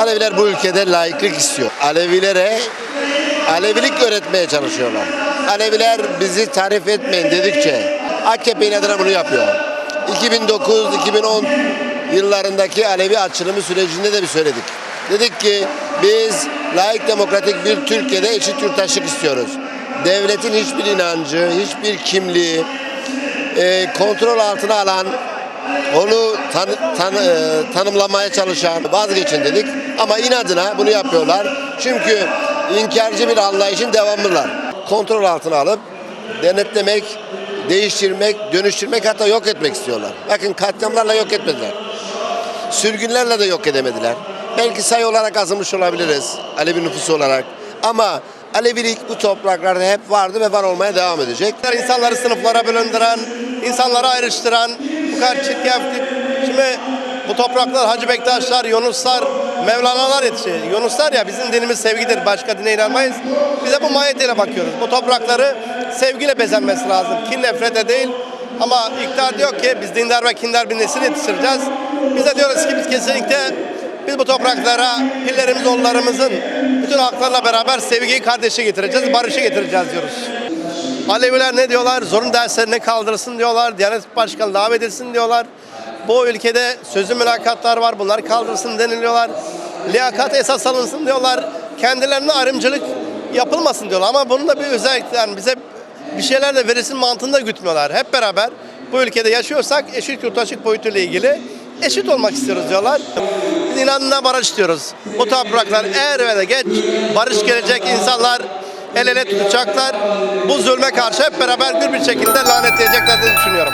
Aleviler bu ülkede laiklik istiyor. Alevilere Alevilik öğretmeye çalışıyorlar. Aleviler bizi tarif etmeyin dedikçe AKP inadına bunu yapıyor. 2009-2010 yıllarındaki Alevi açılımı sürecinde de bir söyledik. Dedik ki biz laik demokratik bir Türkiye'de eşit yurttaşlık istiyoruz. Devletin hiçbir inancı, hiçbir kimliği e, kontrol altına alan, onu tan- tan- e, tanımlamaya çalışan vazgeçin dedik. Ama inadına bunu yapıyorlar. Çünkü inkarcı bir anlayışın devamlılar. Kontrol altına alıp denetlemek, değiştirmek, dönüştürmek hatta yok etmek istiyorlar. Bakın katliamlarla yok etmediler. Sürgünlerle de yok edemediler. Belki sayı olarak azalmış olabiliriz Alevi nüfusu olarak. Ama Alevilik bu topraklarda hep vardı ve var olmaya devam edecek. İnsanları sınıflara bölündüren, insanları ayrıştıran bu kadar çirkeflik. Şimdi bu topraklar Hacı Bektaşlar, Yunuslar, Mevlana'lar yetişiyor. Yunuslar ya bizim dinimiz sevgidir. Başka dine inanmayız. Bize bu mahiyetiyle bakıyoruz. Bu toprakları sevgiyle bezenmesi lazım. Kin nefrete değil. Ama iktidar diyor ki biz dindar ve kindar bir nesil yetiştireceğiz. Biz de diyoruz ki biz kesinlikle biz bu topraklara pillerimiz, oğullarımızın bütün haklarla beraber sevgiyi, kardeşi getireceğiz, barışı getireceğiz diyoruz. Aleviler ne diyorlar? Zorun derslerine kaldırılsın diyorlar. Diyanet Başkanı davet etsin diyorlar. Bu ülkede sözlü mülakatlar var. Bunlar kaldırılsın deniliyorlar. Liyakat esas alınsın diyorlar. Kendilerine ayrımcılık yapılmasın diyorlar. Ama bunun da bir özellik yani bize bir şeyler de verilsin mantığında gütmüyorlar. Hep beraber bu ülkede yaşıyorsak eşit yurttaşlık boyutuyla ilgili eşit olmak istiyoruz diyorlar. İnanına barış diyoruz. Bu topraklar er ve de geç barış gelecek insanlar el ele tutacaklar. Bu zulme karşı hep beraber bir bir şekilde lanetleyecekler diye düşünüyorum.